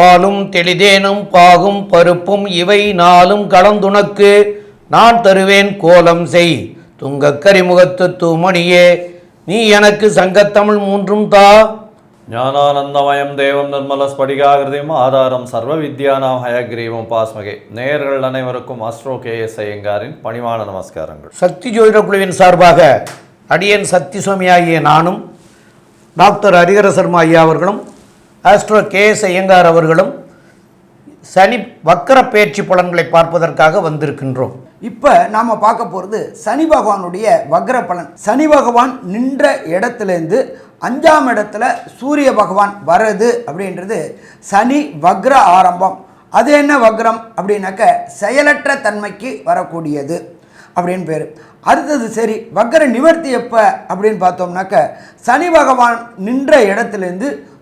பாலும் தெளிதேனும் பாகும் பருப்பும் இவை நாளும் கலந்துனக்கு நான் தருவேன் கோலம் செய் துங்கக் கரிமுகத்து தூமணியே. நீ எனக்கு சங்கத்தமிழ் மூன்றும் தா. ஞானானந்தமயம் தேவம் நிர்மல ஸ்படிகாகிருதியும் ஆதாரம் சர்வ வித்யானாம் ஹயக்ரீவம் பாஸ்மகே நேயர்கள் அனைவருக்கும் அஸ்ட்ரோ கே எஸ் ஐயங்காரின் பணிவான நமஸ்காரங்கள். சக்தி ஜோதிட குழுவின் சார்பாக அடியன் சக்தி சுவாமி ஆகிய நானும் டாக்டர் ஹரிஹர சர்மா ஐயா அவர்களும் ஆஸ்ட்ரோ கே எஸ் ஐயங்கார் அவர்களும் சனி வக்கர பயிற்சி பலன்களை பார்ப்பதற்காக வந்திருக்கின்றோம். இப்போ நாம் பார்க்க போகிறது சனி பகவானுடைய வக்ர பலன். சனி பகவான் நின்ற இடத்துலேருந்து அஞ்சாம் இடத்துல சூரிய பகவான் வர்றது அப்படின்றது சனி வக்ர ஆரம்பம். அது என்ன வக்ரம்? அப்படின்னாக்க செயலற்ற தன்மைக்கு வரக்கூடியது அப்படின்னு பேர். அடுத்தது சரி வக்ர நிவர்த்தி எப்போ அப்படின்னு பார்த்தோம்னாக்க சனி பகவான் நின்ற இடத்துலேருந்து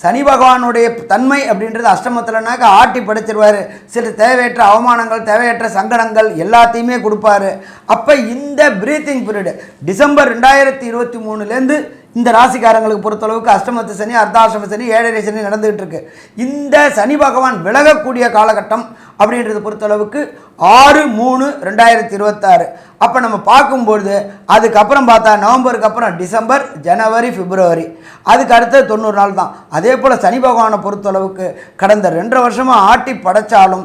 சனி பகவானுடைய தன்மை அப்படின்றது அஷ்டமத்தில்னாக்க ஆட்டி படைச்சிருவார். சில தேவையற்ற அவமானங்கள் தேவையற்ற சங்கடங்கள் எல்லாத்தையுமே கொடுப்பாரு. அப்போ இந்த பிரீத்திங் பீரியடு டிசம்பர் ரெண்டாயிரத்தி இருபத்தி மூணுலேருந்து இந்த ராசிக்காரங்களுக்கு பொறுத்தளவுக்கு அஷ்டமத்து சனி அர்த்தாஷ்டம சனி ஏழரை சனி நடந்துகிட்டு இருக்கு. இந்த சனி பகவான் விலகக்கூடிய காலகட்டம் அப்படின்றத பொறுத்தளவுக்கு ஆறு மூணு ரெண்டாயிரத்தி இருபத்தாறு. அப்போ நம்ம பார்க்கும்பொழுது அதுக்கப்புறம் பார்த்தா நவம்பருக்கு அப்புறம் டிசம்பர் ஜனவரி பிப்ரவரி. அதுக்கு அடுத்தது தொண்ணூறு நாள் தான். அதே போல் சனி பகவானை பொறுத்தளவுக்கு கடந்த ரெண்டரை வருஷமாக ஆட்டி படைச்சாலும்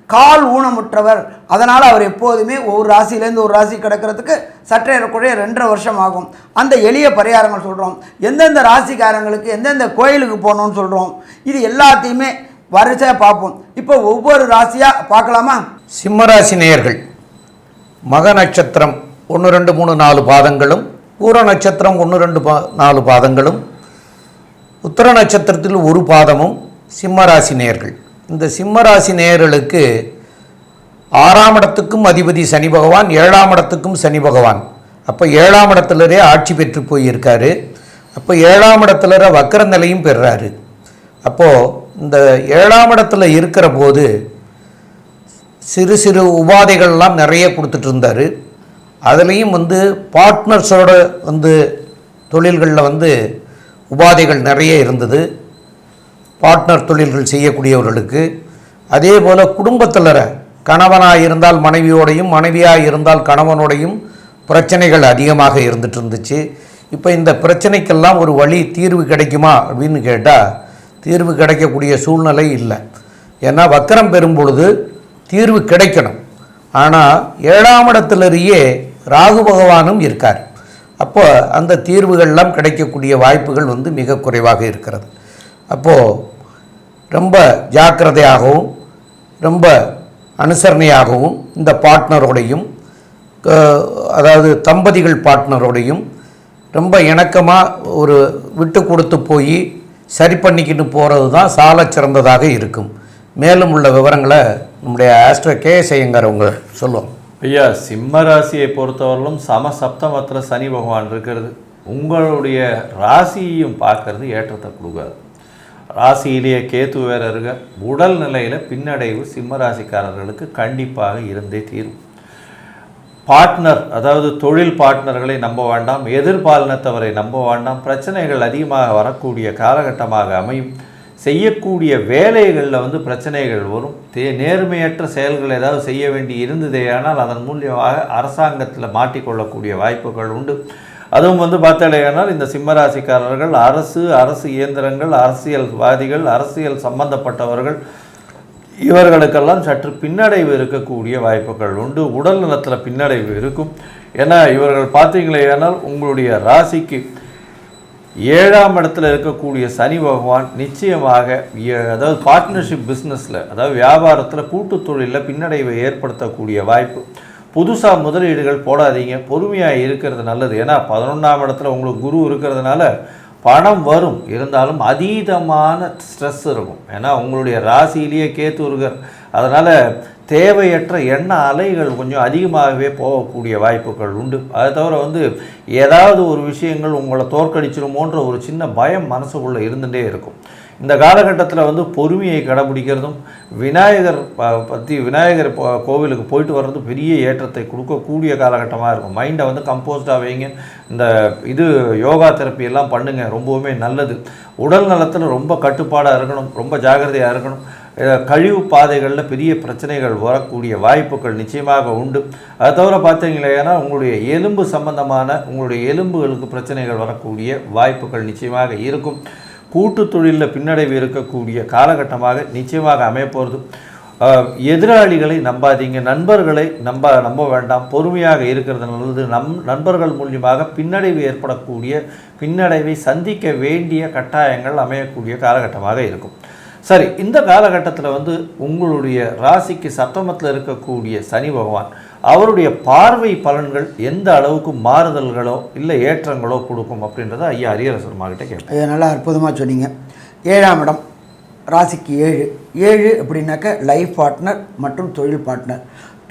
கால் ஊனமுற்றவர். அதனால் அவர் எப்போதுமே ஒரு ராசியிலேருந்து ஒரு ராசி கிடக்கிறதுக்கு சற்றே ஏறக்குறைய ரெண்டரை வருஷம் ஆகும். அந்த எளிய பரிகாரங்கள் சொல்கிறோம் எந்தெந்த ராசிக்காரங்களுக்கு எந்தெந்த கோயிலுக்கு போகணும்னு சொல்கிறோம் இது எல்லாத்தையுமே வரிசையாக பார்ப்போம். இப்போ ஒவ்வொரு ராசியாக பார்க்கலாமா? சிம்மராசி நேயர்கள் மக நட்சத்திரம் ஒன்று ரெண்டு மூணு நாலு பாதங்களும் பூர நட்சத்திரம் ஒன்று ரெண்டு பா நாலு பாதங்களும் உத்தர நட்சத்திரத்தில் ஒரு பாதமும் சிம்மராசி நேயர்கள். இந்த சிம்மராசி நேயர்களுக்கு ஆறாம் இடத்துக்கும் அதிபதி சனி பகவான் ஏழாம் இடத்துக்கும் சனி பகவான். அப்போ ஏழாம் இடத்துலரே ஆட்சி பெற்று போயிருக்காரு. அப்போ ஏழாம் இடத்துலர வக்கர நிலையும் பெறுறாரு அப்போது இந்த ஏழாம் இடத்துல இருக்கிற போது சிறு சிறு உபாதைகள்லாம் நிறைய கொடுத்துட்டு இருந்தார். அதுலேயும் வந்து பார்ட்னர்ஸோட வந்து தொழில்களில் வந்து உபாதைகள் நிறைய இருந்தது. பார்ட்னர் தொழில்கள் செய்யக்கூடியவர்களுக்கு அதே போல் குடும்பத்தில் கணவனாக இருந்தால் மனைவியோடையும் மனைவியாக இருந்தால் கணவனோடையும் பிரச்சனைகள் அதிகமாக இருந்துட்டு இருந்துச்சு. இப்போ இந்த பிரச்சனைக்கெல்லாம் ஒரு வழி தீர்வு கிடைக்குமா அப்படின்னு கேட்டால் தீர்வு கிடைக்கக்கூடிய சூழ்நிலை இல்லை. ஏன்னா வக்கரம் பெறும் பொழுது தீர்வு கிடைக்கணும். ஆனால் ஏழாம் இடத்துலயே ராகு பகவானும் இருக்கார். அப்போ அந்த தீர்வுகள்லாம் கிடைக்கக்கூடிய வாய்ப்புகள் வந்து மிக குறைவாக இருக்கிறது. அப்போது ரொம்ப ஜாக்கிரதையாகவும் ரொம்ப அனுசரணையாகவும் இந்த பார்ட்னரோடையும் அதாவது தம்பதிகள் பார்ட்னரோடையும் ரொம்ப இணக்கமாக ஒரு விட்டு கொடுத்து போய் சரி பண்ணிக்கிட்டு போகிறது தான் சால சிறந்ததாக இருக்கும். மேலும் உள்ள விவரங்களை நம்முடைய ஆஸ்ட்ரோ கே அவங்க சொல்லுவோம் ஐயா சிம்ம ராசியை பொறுத்தவரையிலும் சம சப்தமத்தில் சனி பகவான் இருக்கிறது. உங்களுடைய ராசியையும் பார்க்கறது ஏற்றத்தை கொடுக்காது. ராசியிலேயே கேத்து வேற இருக்க உடல் நிலையில் பின்னடைவு சிம்ம ராசிக்காரர்களுக்கு கண்டிப்பாக இருந்தே தீரும். பார்ட்னர் அதாவது தொழில் பார்ட்னர்களை நம்ப வேண்டாம் எதிர்பாலினத்தவரை நம்ப வேண்டாம் பிரச்சனைகள் அதிகமாக வரக்கூடிய காலகட்டமாக அமையும். செய்யக்கூடிய வேலைகளில் வந்து பிரச்சனைகள் வரும். தே நேர்மையற்ற செயல்கள் ஏதாவது செய்ய வேண்டி இருந்ததே ஆனால் அதன் மூலியமாக அரசாங்கத்தில் மாட்டிக்கொள்ளக்கூடிய வாய்ப்புகள் உண்டு. அதுவும் வந்து பார்த்தாலேயானால் இந்த சிம்மராசிக்காரர்கள் அரசு அரசு இயந்திரங்கள் அரசியல்வாதிகள் அரசியல் சம்பந்தப்பட்டவர்கள் இவர்களுக்கெல்லாம் சற்று பின்னடைவு இருக்கக்கூடிய வாய்ப்புகள் உண்டு. உடல் நலத்தில் பின்னடைவு இருக்கும். ஏன்னா இவர்கள் பார்த்தீங்களேயானால் உங்களுடைய ராசிக்கு ஏழாம் இடத்துல இருக்கக்கூடிய சனி பகவான் நிச்சயமாக அதாவது பார்ட்னர்ஷிப் பிஸ்னஸில் அதாவது வியாபாரத்தில் கூட்டுத் தொழிலில் பின்னடைவை ஏற்படுத்தக்கூடிய வாய்ப்பு. புதுசாக முதலீடுகள் போடாதீங்க. பொறுமையாக இருக்கிறது நல்லது. ஏன்னா பதினொன்றாம் இடத்துல உங்களுக்கு குரு இருக்கிறதுனால பணம் வரும். இருந்தாலும் அதீதமான ஸ்ட்ரெஸ் இருக்கும். ஏன்னா உங்களுடைய ராசியிலேயே கேத்து இருக்கார் அதனால் தேவையற்ற எண்ண அலைகள் கொஞ்சம் அதிகமாகவே போகக்கூடிய வாய்ப்புகள் உண்டு. அதை தவிர வந்து ஏதாவது ஒரு விஷயங்கள் உங்களை தோற்கடிச்சிருமோன்ற ஒரு சின்ன பயம் மனசுக்குள்ளே இருந்துகிட்டே இருக்கும். இந்த காலகட்டத்தில் வந்து பொறுமையை கடைபிடிக்கிறதும் விநாயகர் பற்றி விநாயகர் கோவிலுக்கு போயிட்டு வர்றது பெரிய ஏற்றத்தை கொடுக்கக்கூடிய காலகட்டமாக இருக்கும். மைண்டை வந்து கம்போஸ்டாக வைங்க. இந்த இது யோகா தெரப்பி எல்லாம் பண்ணுங்கள் ரொம்பவுமே நல்லது. உடல் நலத்தில் ரொம்ப கட்டுப்பாடாக இருக்கணும். ரொம்ப ஜாக்கிரதையாக இருக்கணும். கழிவு பாதைகளில் பெரிய பிரச்சனைகள் வரக்கூடிய வாய்ப்புகள் நிச்சயமாக உண்டு. அதை தவிர பார்த்தீங்களேன்னா உங்களுடைய எலும்பு சம்பந்தமான உங்களுடைய எலும்புகளுக்கு பிரச்சனைகள் வரக்கூடிய வாய்ப்புகள் நிச்சயமாக இருக்கும். கூட்டு தொழிலில் பின்னடைவு இருக்கக்கூடிய காலகட்டமாக நிச்சயமாக அமையப்போகிறது எதிராளிகளை நம்பாதீங்க. நண்பர்களை நம்ப நம்ப வேண்டாம். பொறுமையாக இருக்கிறது நல்லது. நம் நண்பர்கள் மூலியமாக பின்னடைவு ஏற்படக்கூடிய பின்னடைவை சந்திக்க வேண்டிய கட்டாயங்கள் அமையக்கூடிய காலகட்டமாக இருக்கும். சரி இந்த காலகட்டத்தில் வந்து உங்களுடைய ராசிக்கு சப்தமத்தில் இருக்கக்கூடிய சனி பகவான் அவருடைய பார்வை பலன்கள் எந்த அளவுக்கு மாறுதல்களோ இல்லை ஏற்றங்களோ கொடுக்கும் அப்படின்றத ஐயா அரியரசர்மா கிட்ட கேட்பேன் ஐயா நல்லா அற்புதமாக சொன்னீங்க. ஏழாம் இடம் ராசிக்கு ஏழு. ஏழு அப்படின்னாக்க லைஃப் பார்ட்னர் மற்றும் தொழில் பார்ட்னர்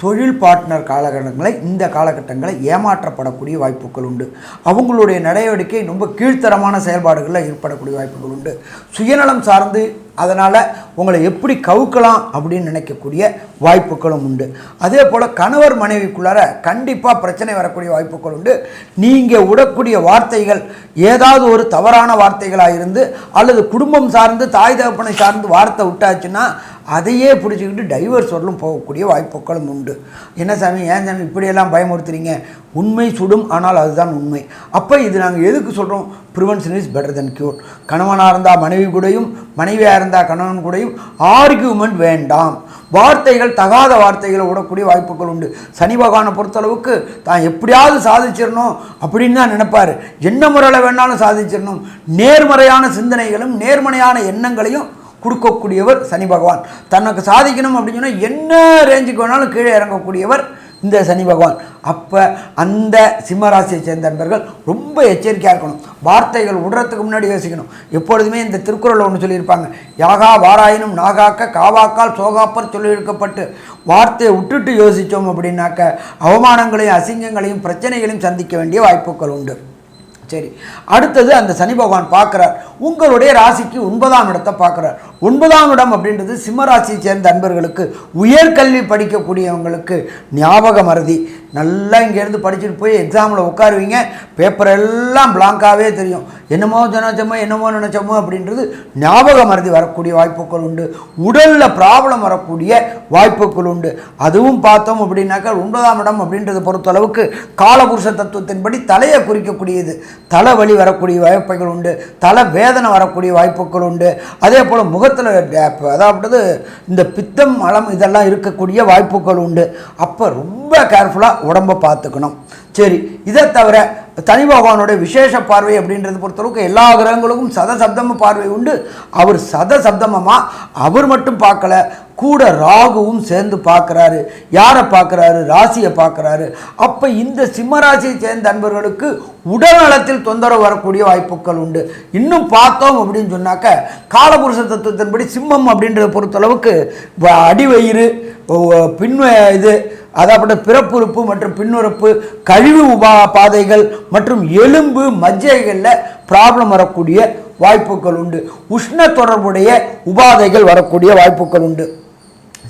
தொழில் பார்ட்னர் காலகட்டங்களை இந்த காலகட்டங்களை ஏமாற்றப்படக்கூடிய வாய்ப்புகள் உண்டு. அவங்களுடைய நடவடிக்கை ரொம்ப கீழ்த்தரமான செயல்பாடுகளில் ஏற்படக்கூடிய வாய்ப்புகள் உண்டு. சுயநலம் சார்ந்து அதனால் உங்களை எப்படி கவுக்கலாம் அப்படின்னு நினைக்கக்கூடிய வாய்ப்புகளும் உண்டு. அதே போல் கணவர் மனைவிக்குள்ளார கண்டிப்பாக பிரச்சனை வரக்கூடிய வாய்ப்புகள் உண்டு. நீங்கள் விடக்கூடிய வார்த்தைகள் ஏதாவது ஒரு தவறான வார்த்தைகளாக இருந்து அல்லது குடும்பம் சார்ந்து தாய் தகப்பனை சார்ந்து வார்த்தை விட்டாச்சுன்னா அதையே பிடிச்சிக்கிட்டு டைவர்ஸ் வரலும் போகக்கூடிய வாய்ப்புகளும் உண்டு. என்ன சாமி ஏன் சாமி இப்படியெல்லாம் பயமுறுத்துறீங்க? உண்மை சுடும் ஆனால் அதுதான் உண்மை. அப்போ இது நாங்கள் எதுக்கு சொல்கிறோம் prevention is better than cure கணவனாக இருந்தால் மனைவி கூடையும் மனைவியாக இருந்தால் கணவன் கூடையும் ஆர்கியூமெண்ட் வேண்டாம். வார்த்தைகள் தகாத வார்த்தைகளை விடக்கூடிய வாய்ப்புகள் உண்டு. சனி பகவானை பொறுத்தளவுக்கு தான் எப்படியாவது சாதிச்சிடணும் அப்படின்னு தான் நினைப்பார். என்ன முறையில் வேணாலும் சாதிச்சிடணும். நேர்மறையான சிந்தனைகளும் நேர்மறையான எண்ணங்களையும் கொடுக்கக்கூடியவர் சனி பகவான். தனக்கு சாதிக்கணும் அப்படின்னு சொன்னால் என்ன ரேஞ்சுக்கு வேணாலும் கீழே இறங்கக்கூடியவர் இந்த சனி பகவான். அப்போ அந்த சிம்மராசியை சேர்ந்த நண்பர்கள் ரொம்ப எச்சரிக்கையாக இருக்கணும். வார்த்தைகள் விடுறதுக்கு முன்னாடி யோசிக்கணும். எப்பொழுதுமே இந்த திருக்குறள் ஒன்று சொல்லியிருப்பாங்க. யாகா வாராயினும் நாகாக்க காவாக்கால் சோகாப்பர் சொல்லியிருக்கப்பட்டு. வார்த்தையை விட்டுட்டு யோசித்தோம் அப்படின்னாக்க அவமானங்களையும் அசிங்கங்களையும் பிரச்சனைகளையும் சந்திக்க வேண்டிய வாய்ப்புகள் உண்டு. சரி. அடுத்தது அந்த சனி பகவான் பார்க்குறார். உங்களுடைய ராசிக்கு ஒன்பதாம் இடத்தை பார்க்குறார். ஒன்பதாம் இடம் அப்படின்றது சிம்ம ராசியை சேர்ந்த அன்பர்களுக்கு உயர்கல்வி படிக்கக்கூடியவங்களுக்கு ஞாபக மறதி. நல்லா இங்கேருந்து படிச்சுட்டு போய் எக்ஸாமில் உட்காருவீங்க. பேப்பர் எல்லாம் பிளாங்காகவே தெரியும். என்னமோ நினச்சோமோ என்னமோ நினச்சோமோ அப்படின்றது ஞாபக மருதி வரக்கூடிய வாய்ப்புகள் உண்டு. உடலில் ப்ராப்ளம் வரக்கூடிய வாய்ப்புகள் உண்டு. அதுவும் பார்த்தோம் அப்படின்னாக்கா ஒன்பதாம் இடம் அப்படின்றத பொறுத்தளவுக்கு காலபுருஷ தத்துவத்தின்படி தலையை குறிக்கக்கூடியது. தலைவலி வரக்கூடிய வாய்ப்புகள் உண்டு. தலை வேதனை வரக்கூடிய வாய்ப்புகள் உண்டு. அதே போல் முகத்தில் அதாவது இந்த பித்தம் மலம் இதெல்லாம் இருக்கக்கூடிய வாய்ப்புகள் உண்டு. அப்போ ரொம்ப கேர்ஃபுல்லாக உடம்பை பார்த்துக்கணும். சரி இதை தவிர தனி பகவானுடைய விசேஷ பார்வை அப்படின்றது பொறுத்தளவுக்கு எல்லா கிரகங்களுக்கும் சத சப்தம பார்வை உண்டு. அவர் சத அவர் மட்டும் பார்க்கல கூட ராகுவும் சேர்ந்து பார்க்குறாரு. யாரை பார்க்குறாரு? ராசியை பார்க்குறாரு. அப்போ இந்த சிம்ம ராசியை சேர்ந்த அன்பர்களுக்கு உடல் நலத்தில் தொந்தரவு வரக்கூடிய வாய்ப்புகள் உண்டு. இன்னும் பார்த்தோம் அப்படின்னு சொன்னாக்க காலபுருஷ தத்துவத்தின்படி சிம்மம் அப்படின்றத பொறுத்தளவுக்கு அடிவயிறு பின்வ பின் இது அதாவது பிறப்புறுப்பு மற்றும் பின்னுறுப்பு கழிவு உபா பாதைகள் மற்றும் எலும்பு மஜ்ஜைகளில் ப்ராப்ளம் வரக்கூடிய வாய்ப்புகள் உண்டு. உஷ்ண தொடர்புடைய உபாதைகள் வரக்கூடிய வாய்ப்புகள் உண்டு.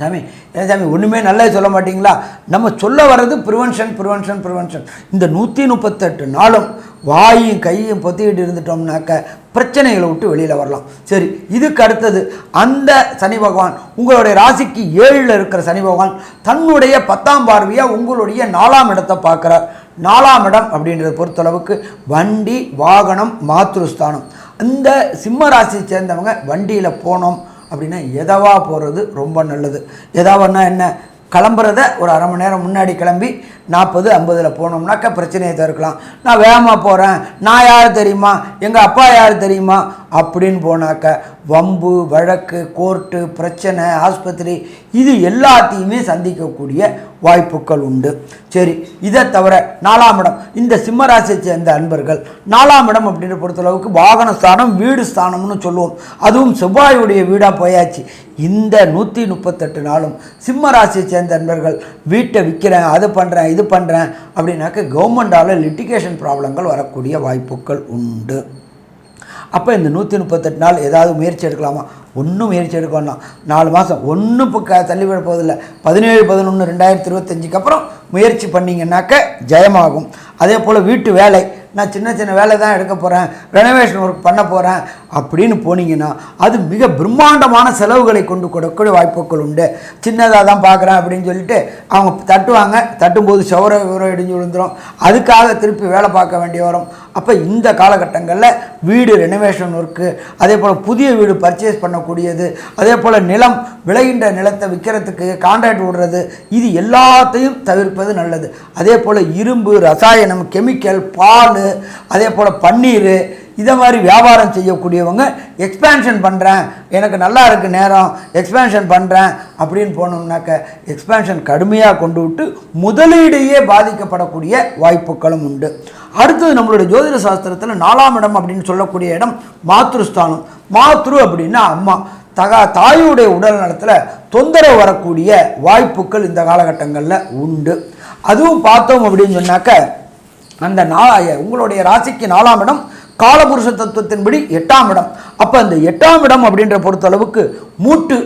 சாமி ஏன் சாமி ஒன்றுமே நல்லது சொல்ல மாட்டிங்களா? நம்ம சொல்ல வர்றது ப்ரிவென்ஷன் ப்ரிவென்ஷன் ப்ரிவென்ஷன் இந்த நூற்றி முப்பத்தெட்டு நாளும் வாயும் கையும் பொத்திக்கிட்டு இருந்துட்டோம்னாக்க பிரச்சனைகளை விட்டு வெளியில் வரலாம். சரி இதுக்கு அடுத்தது அந்த சனி பகவான் உங்களுடைய ராசிக்கு ஏழில் இருக்கிற சனி பகவான் தன்னுடைய பத்தாம் பார்வையாக உங்களுடைய நாலாம் இடத்தை பார்க்குறார். நாலாம் இடம் அப்படின்றத பொறுத்தளவுக்கு வண்டி வாகனம் மாத்ருஸ்தானம். இந்த சிம்ம ராசியை சேர்ந்தவங்க வண்டியில் போனோம் அப்படின்னா எதவா போகிறது ரொம்ப நல்லது. எதாவன்னா என்ன? கிளம்புறத ஒரு அரை மணி நேரம் முன்னாடி கிளம்பி நாற்பது ஐம்பதில் போனோம்னாக்கா பிரச்சனையை தவிர்க்கலாம் நான் வேகமாக போகிறேன் நான் யார் தெரியுமா? எங்கள் அப்பா யார் தெரியுமா? அப்படின்னு போனாக்க வம்பு வழக்கு கோர்ட்டு பிரச்சனை ஆஸ்பத்திரி இது எல்லாத்தையுமே சந்திக்கக்கூடிய வாய்ப்புகள் உண்டு. சரி இதை தவிர நாலாம் இடம். இந்த சிம்மராசியை சேர்ந்த அன்பர்கள் நாலாம் இடம் அப்படின்னு பொறுத்தளவுக்கு வாகன ஸ்தானம் வீடு ஸ்தானம்னு சொல்லுவோம். அதுவும் செவ்வாயுடைய வீடாக போயாச்சு. இந்த நூற்றி முப்பத்தெட்டு நாளும் சிம்ம ராசியை சேர்ந்த அன்பர்கள் வீட்டை விற்கிறேன் அது பண்ணுறேன் இது பண்ணுறேன் அப்படின்னாக்க கவர்மெண்டால் லிட்டிகேஷன் ப்ராப்ளங்கள் வரக்கூடிய வாய்ப்புகள் உண்டு. அப்போ இந்த நூற்றி முப்பத்தெட்டு நாள் ஏதாவது முயற்சி எடுக்கலாமா? ஒன்றும் முயற்சி எடுக்க வேண்டாம். நாலு மாதம் ஒன்றும் இப்போ க தள்ளிவிட போவதில்லை. பதினேழு பதினொன்று ரெண்டாயிரத்தி இருபத்தஞ்சுக்கு அப்புறம் முயற்சி பண்ணிங்கன்னாக்க ஜெயமாகும். அதே போல் வீட்டு வேலை. நான் சின்ன சின்ன வேலை தான் எடுக்க போகிறேன் ரெனோவேஷன் ஒர்க் பண்ண போகிறேன் அப்படின்னு போனீங்கன்னா அது மிக பிரம்மாண்டமான செலவுகளை கொண்டு கொடுக்கக்கூடிய வாய்ப்புகள் உண்டு. சின்னதாக தான் பார்க்குறேன் அப்படின்னு சொல்லிட்டு அவங்க தட்டுவாங்க. தட்டும்போது சவர விவரம் இடிஞ்சு விழுந்துடும் அதுக்காக திருப்பி வேலை பார்க்க வேண்டிய வரும். அப்போ இந்த காலகட்டங்களில் வீடு ரெனோவேஷன் ஒர்க்கு அதே போல் புதிய வீடு பர்ச்சேஸ் பண்ணக்கூடியது அதே போல் நிலம் விளைகின்ற நிலத்தை விற்கிறதுக்கு கான்ட்ராக்ட் விடுறது இது எல்லாத்தையும் தவிர்ப்பது நல்லது. அதே போல் இரும்பு ரசாயனம் கெமிக்கல் பால் அதே போல் பன்னீர் இதை மாதிரி வியாபாரம் செய்யக்கூடியவங்க எக்ஸ்பேன்ஷன் பண்ணுறேன் எனக்கு நல்லா இருக்கு நேரம் எக்ஸ்பேன்ஷன் பண்ணுறேன் அப்படின்னு போனோம்னாக்க எக்ஸ்பேன்ஷன் கடுமையாக கொண்டு விட்டு முதலீடையே பாதிக்கப்படக்கூடிய வாய்ப்புகளும் உண்டு. அடுத்தது நம்மளுடைய ஜோதிட சாஸ்திரத்தில் நாலாம் இடம் அப்படின்னு சொல்லக்கூடிய இடம் மாத்ருஸ்தானம். மாத்ரு அப்படின்னா அம்மா. தகா தாயுடைய உடல் நலத்தில் தொந்தரவு வரக்கூடிய வாய்ப்புகள் இந்த காலகட்டங்களில் உண்டு. அதுவும் பார்த்தோம் அப்படின்னு சொன்னாக்க அந்த நா உங்களுடைய ராசிக்கு நாலாம் இடம் காலபுருஷ தத்துவத்தின்படி எட்டாம் இடம். அப்போ அந்த எட்டாம் இடம் அப்படின்ற பொறுத்தளவுக்கு மூட்டு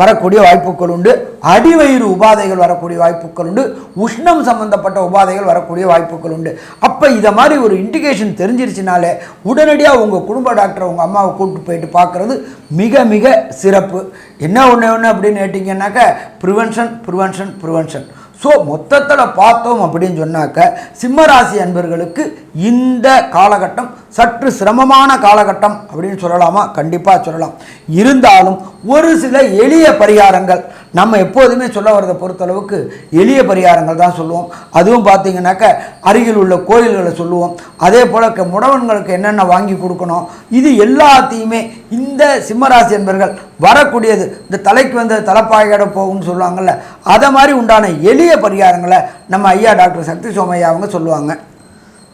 வரக்கூடிய வாய்ப்புகள் உண்டு. அடிவயிறு உபாதைகள் வரக்கூடிய வாய்ப்புகள் உண்டு. உஷ்ணம் சம்பந்தப்பட்ட உபாதைகள் வரக்கூடிய வாய்ப்புகள் உண்டு. அப்போ இதை மாதிரி ஒரு இண்டிகேஷன் தெரிஞ்சிருச்சுனாலே உடனடியாக உங்கள் குடும்ப டாக்டரை உங்கள் அம்மாவை கூப்பிட்டு போயிட்டு பார்க்குறது மிக மிக சிறப்பு. என்ன ஒன்று ஒன்று அப்படின்னு கேட்டிங்கன்னாக்க ப்ரிவென்ஷன் ப்ரிவென்ஷன் ப்ரிவென்ஷன் ஸோ மொத்தத்தில் பார்த்தோம் அப்படின்னு சொன்னாக்க சிம்மராசி அன்பர்களுக்கு இந்த காலகட்டம் சற்று சிரமமான காலகட்டம் அப்படின்னு சொல்லலாமா? கண்டிப்பாக சொல்லலாம். இருந்தாலும் ஒரு சில எளிய பரிகாரங்கள் நம்ம எப்போதுமே சொல்ல வரதை பொறுத்தளவுக்கு எளிய பரிகாரங்கள் தான் சொல்லுவோம். அதுவும் பார்த்தீங்கன்னாக்க அருகில் உள்ள கோயில்களை சொல்லுவோம். அதே போல் க- முடவன்களுக்கு என்னென்ன வாங்கி கொடுக்கணும்? இது எல்லாத்தையுமே இந்த சிம்மராசி என்பர்கள் வரக்கூடியது. இந்த தலைக்கு வந்த தலைப்பாயோட போகும்னு சொல்லுவாங்கள்ல அதை மாதிரி உண்டான எளிய பரிகாரங்களை நம்ம ஐயா டாக்டர் சக்தி சோமையா அவங்க சொல்லுவாங்க.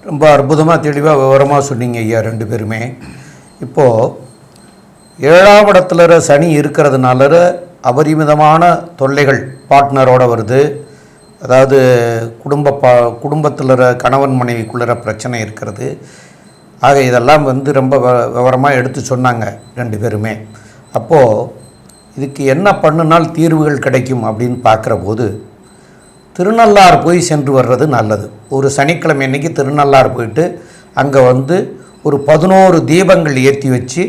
ரொம்ப அற்புதமாக தெளிவாக விவரமாக சொன்னீங்க ஐயா ரெண்டு பேருமே. இப்போது ஏழாம் இடத்துல இருக்கிற சனி இருக்கிறதுனால அபரிமிதமான தொல்லைகள் பார்ட்னரோடு வருது. அதாவது குடும்ப பா குடும்பத்தில் இருக்கிற கணவன் மனைவிக்குள்ளற பிரச்சனை இருக்கிறது. ஆக இதெல்லாம் வந்து ரொம்ப வ- விவரமாக எடுத்து சொன்னாங்க ரெண்டு பேருமே. அப்போது இதுக்கு என்ன பண்ணுனால் தீர்வுகள் கிடைக்கும் அப்படின்னு பார்க்குற போது திருநள்ளாறு போய் சென்று வர்றது நல்லது. ஒரு சனிக்கிழமை அன்றைக்கி திருநள்ளாறு போயிட்டு அங்கே வந்து ஒரு பதினோரு தீபங்கள் ஏற்றி வச்சு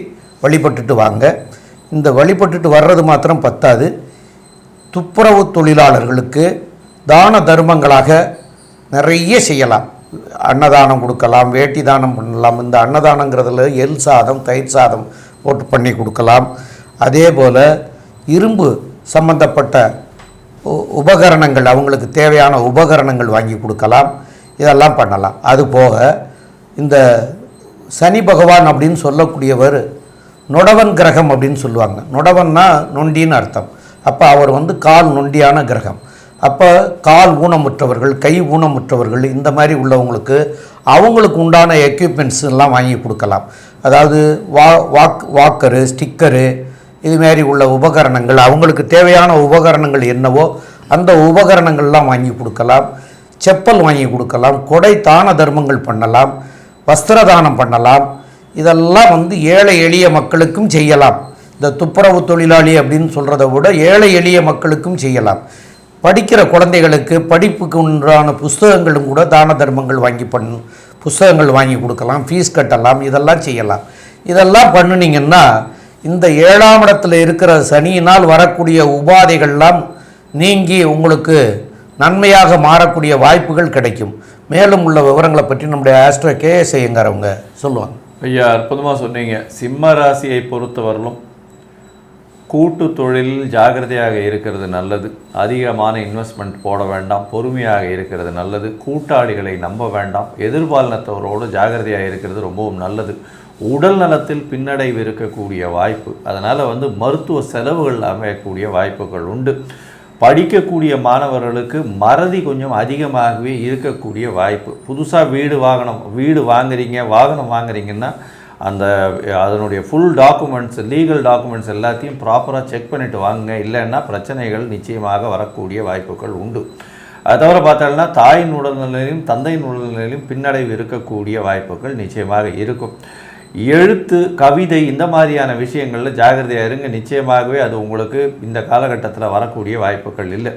வழிபட்டுட்டு வாங்க. இந்த வழிபட்டுட்டு வர்றது மாத்திரம் பத்தாது. துப்புரவு தொழிலாளர்களுக்கு தான தர்மங்களாக நிறைய செய்யலாம். அன்னதானம் கொடுக்கலாம் வேட்டி தானம் பண்ணலாம். இந்த அன்னதானங்கிறதுல எல் சாதம் தயிர் சாதம் போட்டு பண்ணி கொடுக்கலாம். அதே போல் இரும்பு சம்பந்தப்பட்ட உபகரணங்கள் அவங்களுக்கு தேவையான உபகரணங்கள் வாங்கி கொடுக்கலாம். இதெல்லாம் பண்ணலாம். அது போக இந்த சனி பகவான் அப்படின்னு சொல்லக்கூடியவர் நொடவன் கிரகம் அப்படின்னு சொல்லுவாங்க. நொடவன்னா நொண்டின்னு அர்த்தம். அப்போ அவர் வந்து கால் நொண்டியான கிரகம். அப்போ கால் ஊனமுற்றவர்கள் கை ஊனமுற்றவர்கள் இந்த மாதிரி உள்ளவங்களுக்கு அவங்களுக்கு உண்டான எக்யூப்மெண்ட்ஸ் எல்லாம் வாங்கி கொடுக்கலாம். அதாவது வா வாக் வாக்கரு ஸ்டிக்கரு இதுமாரி உள்ள உபகரணங்கள் அவங்களுக்கு தேவையான உபகரணங்கள் என்னவோ அந்த உபகரணங்கள்லாம் வாங்கி கொடுக்கலாம். செப்பல் வாங்கி கொடுக்கலாம். கொடை தான தர்மங்கள் பண்ணலாம். வஸ்திர தானம் பண்ணலாம். இதெல்லாம் வந்து ஏழை எளிய மக்களுக்கும் செய்யலாம். இந்த துப்புரவு தொழிலாளி அப்படின்னு சொல்கிறத விட ஏழை எளிய மக்களுக்கும் செய்யலாம். படிக்கிற குழந்தைகளுக்கு படிப்புக்கு உண்டான புஸ்தகங்களும் கூட தான தர்மங்கள் வாங்கி பண்ணும் புஸ்தகங்கள் வாங்கி கொடுக்கலாம். ஃபீஸ் கட்டலாம். இதெல்லாம் செய்யலாம். இதெல்லாம் பண்ணுனீங்கன்னா இந்த ஏழாம் இடத்துல இருக்கிற சனியினால் வரக்கூடிய உபாதைகள்லாம் நீங்கி உங்களுக்கு நன்மையாக மாறக்கூடிய வாய்ப்புகள் கிடைக்கும். மேலும் உள்ள விவரங்களை பற்றி நம்முடைய ஆஸ்ட்ரோ கேஎஸ் ஐயங்காரவங்க சொல்லுவாங்க. ஐயா அற்புதமாக சொன்னீங்க. சிம்ம ராசியை பொறுத்தவரையிலும் கூட்டு தொழிலில் ஜாகிரதையாக இருக்கிறது நல்லது. அதிகமான இன்வெஸ்ட்மெண்ட் போட வேண்டாம். பொறுமையாக இருக்கிறது நல்லது. கூட்டாளிகளை நம்ப வேண்டாம். எதிர்பாலினத்தவரோடு ஜாகிரதையாக இருக்கிறது ரொம்பவும் நல்லது. உடல் நலத்தில் பின்னடைவு இருக்கக்கூடிய வாய்ப்பு அதனால் வந்து மருத்துவ செலவுகள் அமையக்கூடிய வாய்ப்புகள் உண்டு. படிக்கக்கூடிய மாணவர்களுக்கு மறதி கொஞ்சம் அதிகமாகவே இருக்கக்கூடிய வாய்ப்பு. புதுசாக வீடு வாகனம் வீடு வாங்குறீங்க வாகனம் வாங்குறீங்கன்னா அந்த அதனுடைய ஃபுல் டாக்குமெண்ட்ஸ் லீகல் டாக்குமெண்ட்ஸ் எல்லாத்தையும் ப்ராப்பராக செக் பண்ணிவிட்டு வாங்குங்க. இல்லைன்னா பிரச்சனைகள் நிச்சயமாக வரக்கூடிய வாய்ப்புகள் உண்டு. அது தவிர பார்த்தோம்னா தாயின் உடல்நிலையிலும் தந்தையின் உடல்நிலையிலும் பின்னடைவு இருக்கக்கூடிய வாய்ப்புகள் நிச்சயமாக இருக்கும். எழுத்து கவிதை இந்த மாதிரியான விஷயங்களில் ஜாகிரதையாக இருங்க. நிச்சயமாகவே அது உங்களுக்கு இந்த காலகட்டத்தில் வரக்கூடிய வாய்ப்புகள் இல்லை.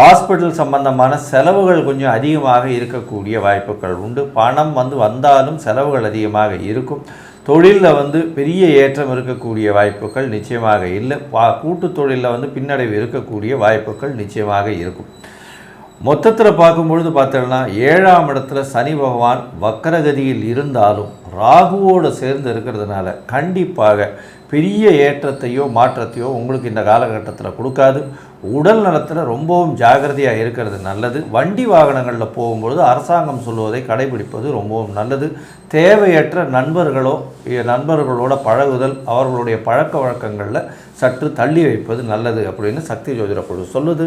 ஹாஸ்பிட்டல் சம்பந்தமான செலவுகள் கொஞ்சம் அதிகமாக இருக்கக்கூடிய வாய்ப்புகள் உண்டு. பணம் வந்து வந்தாலும் செலவுகள் அதிகமாக இருக்கும். தொழிலில் வந்து பெரிய ஏற்றம் இருக்கக்கூடிய வாய்ப்புகள் நிச்சயமாக இல்லை. கூட்டு தொழிலில் வந்து பின்னடைவு இருக்கக்கூடிய வாய்ப்புகள் நிச்சயமாக இருக்கும். மொத்தத்தில் பார்க்கும்பொழுது பார்த்தோம்னா ஏழாம் இடத்துல சனி பகவான் வக்கரகதியில் இருந்தாலும் ராகுவோடு சேர்ந்து இருக்கிறதுனால கண்டிப்பாக பெரிய ஏற்றத்தையோ மாற்றத்தையோ உங்களுக்கு இந்த காலகட்டத்தில் கொடுக்காது. உடல் நலத்தில் ரொம்பவும் ஜாகிரதையாக இருக்கிறது நல்லது. வண்டி வாகனங்களில் போகும்பொழுது அரசாங்கம் சொல்லுவதை கடைபிடிப்பது ரொம்பவும் நல்லது. தேவையற்ற நண்பர்களோ நண்பர்களோட பழகுதல் அவர்களுடைய பழக்க வழக்கங்களில் சற்று தள்ளி வைப்பது நல்லது அப்படின்னு சக்தி ஜோதிட குழு சொல்லுது.